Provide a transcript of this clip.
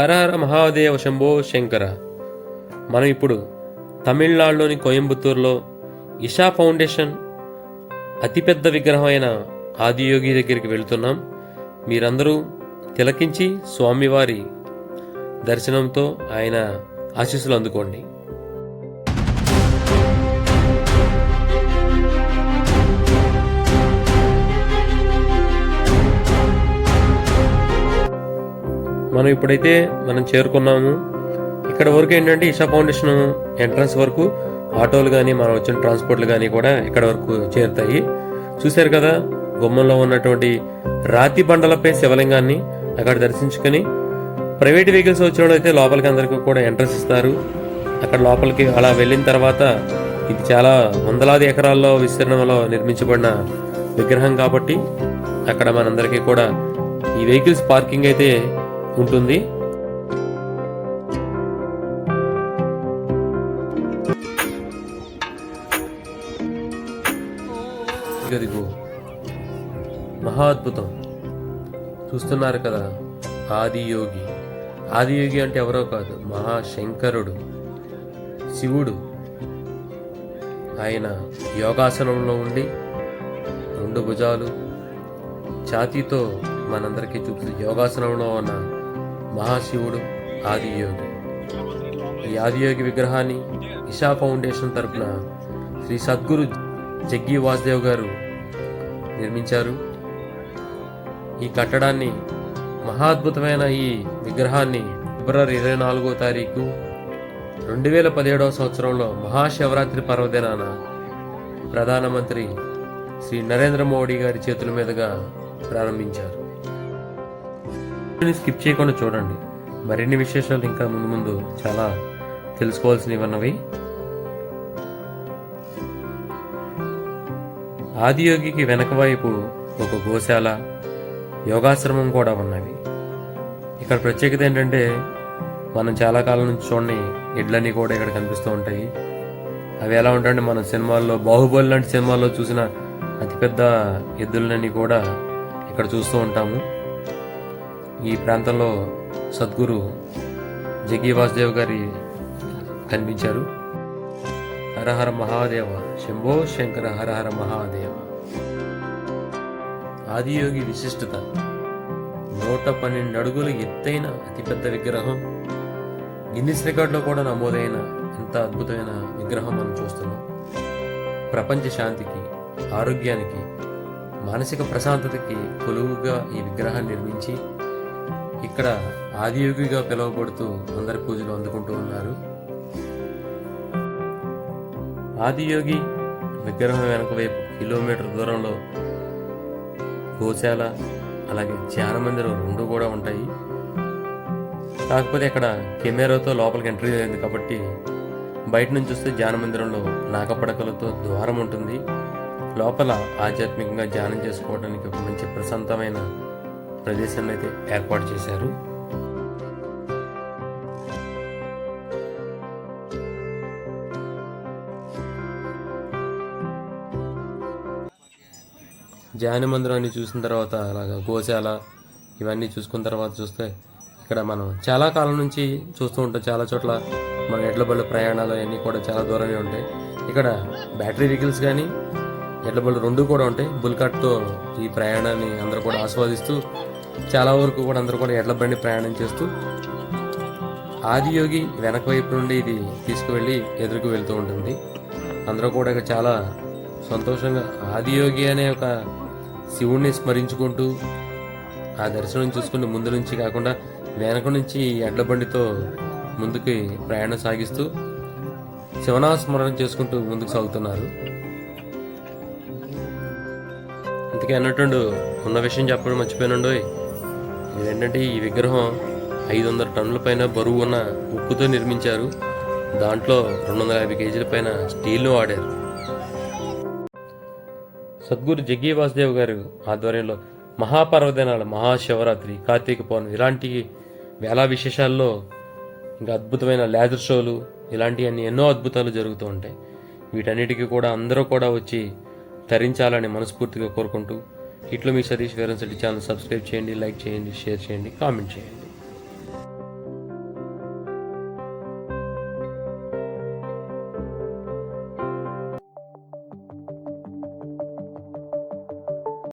హర హర మహాదేవ శంభో శంకర. మనం ఇప్పుడు తమిళనాడులోని కోయంబత్తూరులో ఇషా ఫౌండేషన్ అతిపెద్ద విగ్రహం అయిన ఆదియోగి దగ్గరికి వెళుతున్నాం. మీరందరూ తిలకించి స్వామివారి దర్శనంతో ఆయన ఆశీస్సులు అందుకోండి. మనం ఇప్పుడైతే మనం చేరుకున్నాము. ఇక్కడ వరకు ఏంటంటే ఇషా ఫౌండేషన్ ఎంట్రన్స్ వరకు ఆటోలు కానీ మనం వచ్చిన ట్రాన్స్పోర్ట్లు కానీ కూడా ఇక్కడ వరకు చేరుతాయి. చూశారు కదా గుమ్మంలో ఉన్నటువంటి రాతి బండలపై శివలింగాన్ని అక్కడ దర్శించుకొని ప్రైవేట్ వెహికల్స్ వచ్చినప్పుడు అయితే లోపలికి అందరికీ కూడా ఎంట్రన్స్ ఇస్తారు. అక్కడ లోపలికి అలా వెళ్ళిన తర్వాత ఇది చాలా వందలాది ఎకరాల్లో విస్తీర్ణంలో నిర్మించబడిన విగ్రహం కాబట్టి అక్కడ మనందరికీ కూడా ఈ వెహికల్స్ పార్కింగ్ అయితే ఉంటుంది. ఇదిగో మహా అద్భుతం. చూస్తున్నారు కదా ఆదియోగి. ఆదియోగి అంటే ఎవరో కాదు మహాశంకరుడు. శివుడు. ఆయన యోగాసనంలో ఉండి రెండు భుజాలు ఛాతీతో మనందరికీ చూపుతూ యోగాసనంలో ఉన్న మహాశివుడు ఆదియోగి. ఈ ఆదియోగి విగ్రహాన్ని ఇషా ఫౌండేషన్ తరపున శ్రీ సద్గురు జగ్గి వాసుదేవ్ గారు నిర్మించారు. ఈ కట్టడాన్ని మహాద్భుతమైన ఈ విగ్రహాన్ని ఫిబ్రవరి ఇరవై నాలుగో తారీఖు రెండు వేల పదిహేడవ సంవత్సరంలో మహాశివరాత్రి పర్వదినాన ప్రధానమంత్రి శ్రీ నరేంద్ర మోడీ గారి చేతుల మీదుగా ప్రారంభించారు. స్కిప్ చేయకుండా చూడండి. మరిన్ని విశేషాలు ఇంకా ముందు ముందు చాలా తెలుసుకోవాల్సినవి ఉన్నవి ఆదియోగికి వెనక వైపు ఒక గోశాల యోగాశ్రమం కూడా ఉన్నవి. ఇక్కడ ప్రత్యేకత ఏంటంటే మనం చాలా కాలం నుంచి చూడండి ఎడ్లన్నీ కూడా ఇక్కడ కనిపిస్తూ ఉంటాయి. అవి ఎలా ఉంటాయంటే మన సినిమాల్లో బాహుబలి లాంటి సినిమాల్లో చూసిన అతిపెద్ద ఎద్దులన్నీ కూడా ఇక్కడ చూస్తూ ఉంటాము. ఈ ప్రాంతంలో సద్గురు జగ్గి వాసుదేవ్ గారి కనిపించారు. హరహర మహాదేవ శంభో శంకర హరహర మహాదేవ. ఆదియోగి విశిష్టత నూట పన్నెండు అడుగులు ఎత్తైన అతిపెద్ద విగ్రహం. గిన్నిస్ రికార్డులో కూడా నమోదైన ఎంత అద్భుతమైన విగ్రహం మనం చూస్తున్నాం. ప్రపంచ శాంతికి ఆరోగ్యానికి మానసిక ప్రశాంతతకి కొలువుగా ఈ విగ్రహాన్ని నిర్మించి ఇక్కడ ఆదియోగిగా పిలువబడుతూ అందరి పూజలు అందుకుంటూ ఉన్నారు. ఆదియోగి విగ్రహం వెనక వైపు కిలోమీటర్ దూరంలో గోశాల అలాగే ధ్యాన మందిరం రెండు కూడా ఉంటాయి. కాకపోతే ఇక్కడ కెమెరాతో లోపలికి ఎంట్రీ అయింది కాబట్టి బయట నుంచి వస్తే ధ్యాన మందిరంలో నాగపడకలతో ద్వారం ఉంటుంది. లోపల ఆధ్యాత్మికంగా ధ్యానం చేసుకోవడానికి ఒక మంచి ప్రశాంతమైన ప్రదేశాన్ని అయితే ఏర్పాటు చేశారు. జాని మందిరాన్ని చూసిన తర్వాత అలాగా గోశాల ఇవన్నీ చూసుకున్న తర్వాత చూస్తే ఇక్కడ మనం చాలా కాలం నుంచి చూస్తూ ఉంటాం. చాలా చోట్ల మన ఎడ్ల బళ్ళు ప్రయాణాలు అవన్నీ కూడా చాలా దూరంగా ఉంటాయి. ఇక్కడ బ్యాటరీ వెహికల్స్ కానీ ఎడ్ల బళ్ళు రెండు కూడా ఉంటాయి. బుల్కట్తో ఈ ప్రయాణాన్ని అందరూ కూడా ఆస్వాదిస్తూ చాలా వరకు కూడా అందరూ కూడా ఎడ్ల బండి ప్రయాణం చేస్తూ ఆదియోగి వెనక వైపు నుండి ఇది తీసుకువెళ్ళి ఎదురుకు వెళ్తూ ఉంటుంది. అందరూ కూడా చాలా సంతోషంగా ఆదియోగి అనే ఒక శివుణ్ణి స్మరించుకుంటూ ఆ దర్శనం చూసుకుంటూ ముందు నుంచి కాకుండా వెనక నుంచి ఎడ్ల బండితో ముందుకి ప్రయాణం సాగిస్తూ శివనాస్మరణ చేసుకుంటూ ముందుకు సాగుతున్నారు. అందుకే అన్నట్టు ఉన్న విషయం చెప్పడం మర్చిపోయినండు ఏంటంటే ఈ విగ్రహం ఐదు వందల టన్నుల పైన బరువు ఉన్న ఉక్కుతో నిర్మించారు. దాంట్లో రెండు వందల యాభై కేజీల పైన స్టీల్ను వాడారు. సద్గురు జగ్గి వాసుదేవ్ గారు ఆధ్వర్యంలో మహాపర్వదినాలు మహాశివరాత్రి కార్తీక పౌర్ణమి ఇలాంటి వేలా విశేషాల్లో ఇంకా అద్భుతమైన లేజర్ షోలు ఇలాంటివన్నీ ఎన్నో అద్భుతాలు జరుగుతూ ఉంటాయి. వీటన్నిటికీ కూడా అందరూ కూడా వచ్చి తరించాలని మనస్ఫూర్తిగా కోరుకుంటూ ఇట్లు మీ సతీష్ వేరంశెట్టి ఛానల్ సబ్స్క్రైబ్ చేయండి లైక్ చేయండి షేర్ చేయండి కామెంట్ చేయండి.